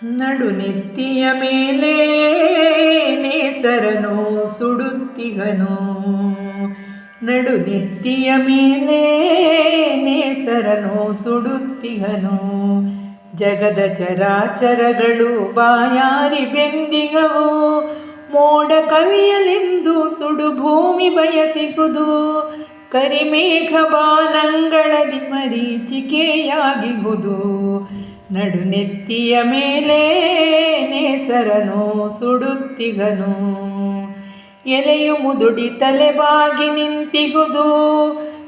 ನಡು ನೆತ್ತಿಯ ಮೇಲೆ ನೇಸರನು ಸುಡುತ್ತಿಗನು ನಡು ನೆತ್ತಿಯ ಮೇಲೆ ನೇಸರನು ಸುಡುತ್ತಿಗನು ಜಗದ ಚರಾಚರಗಳು ಬಾಯಾರಿ ಬೆಂದಿಗವು ಮೋಡ ಕವಿಯಲೆಂದು ಸುಡು ಭೂಮಿ ಬಯಸಿಗುದು ಕರಿಮೇಘ ಬಾನಂಗಳದಿ ಮರೀಚಿಕೆಯಾಗಿಹುದು ನಡು ನೆತ್ತಿಯ ಮೇಲೆ ನೇಸರನು ಸುಡುತ್ತಿಗನು. ಎಲೆಯು ಮುದುಡಿ ತಲೆಬಾಗಿ ನಿಂತಿಗುದು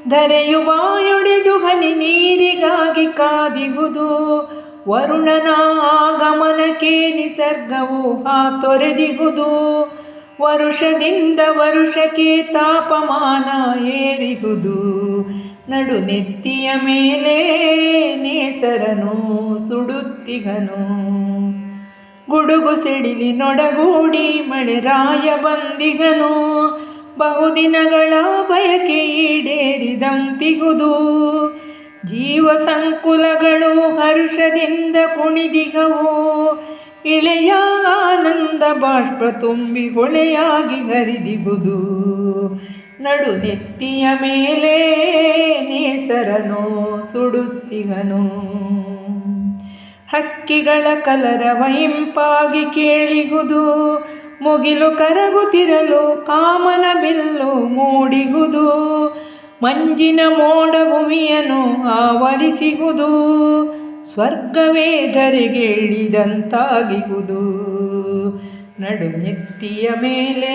ಧರೆಯು ಬಾಯೊಡೆದು ಹನಿ ನೀರಿಗಾಗಿ ಕಾದಿಗುದು ವರುಣನ ಆಗಮನಕ್ಕೆ ನಿಸರ್ಗವು ಹಾತೊರೆದಿಗುದು ವರುಷದಿಂದ ವರುಷಕ್ಕೆ ತಾಪಮಾನ ಏರಿಹುದು. ನಡು ನೆತ್ತಿಯ ಮೇಲೆ ನೇಸರನು ಸುಡುತ್ತಿಗನು ಗುಡುಗು ಸಿಡಿಲಿ ನೊಡಗೂಡಿ ಮಳೆರಾಯ ಬಂದಿಗನು ಬಹುದಿನಗಳ ಬಯಕೆ ಈಡೇರಿದಂತಿಗುದು ಜೀವ ಸಂಕುಲಗಳು ಹರ್ಷದಿಂದ ಕುಣಿದಿಗವು ಇಳೆಯ ಆನಂದ ಬಾಷ್ಪ ತುಂಬಿ ಹೊಳೆಯಾಗಿ ಹರಿದಿಗುದು. ನಡು ನೆತ್ತಿಯ ಮೇಲೆ ನೇಸರನು ಸುಡುತ್ತಿಗನು. ಹಕ್ಕಿಗಳ ಕಲರವ ಇಂಪಾಗಿ ಕೇಳಿಗುದು, ಮುಗಿಲು ಕರಗುತ್ತಿರಲು ಕಾಮನ ಬಿಲ್ಲು ಮೂಡಿಗುದು, ಮಂಜಿನ ಮೋಡ ಭೂಮಿಯನ್ನು ಆವರಿಸಿಗುದು, ಸ್ವರ್ಗವೇ ನಡು ನೆತ್ತಿಯ ಮೇಲೆ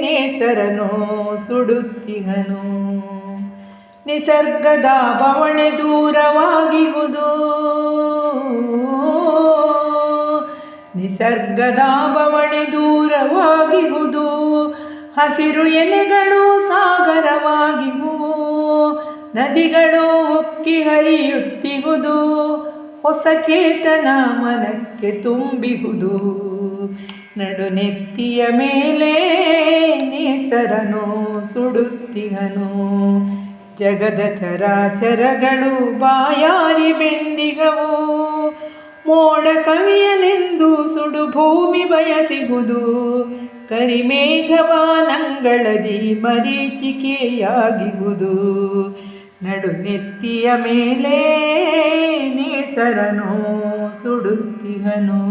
ನೇಸರನು ಸುಡುತ್ತಿಗನು. ನಿಸರ್ಗದ ಬವಣೆ ದೂರವಾಗಿಹುದು ನಿಸರ್ಗದ ಬವಣೆ ದೂರವಾಗಿಹುದು ಹಸಿರು ಎಲೆಗಳು ಸಾಗರವಾಗಿಹುವು ನದಿಗಳು ಉಕ್ಕಿ ಹರಿಯುತ್ತಿಹುದು ಹೊಸ ಚೇತನ ಮನಕ್ಕೆ ತುಂಬಿಹುದು. ನಡು ನೆತ್ತಿಯ ಮೇಲೆ ನೇಸರನು ಸುಡುತ್ತಿಗನು ಜಗದ ಚರಾಚರಗಳು ಬಾಯಾರಿ ಬೆಂದಿಗವು. ಮೋಡ ಕವಿಯಲೆಂದು ಸುಡು ಭೂಮಿ ಬಯಸಿಹುದು ಕರಿಮೇಘವಾನಂಗಳದಿ ಮರೀಚಿಕೆಯಾಗಿಗುದು ಮರೀಚಿಕೆಯಾಗಿಹುದು ನಡು ನೆತ್ತಿಯ ಮೇಲೆ ನೇಸರನು ಸುಡುತ್ತಿಗನು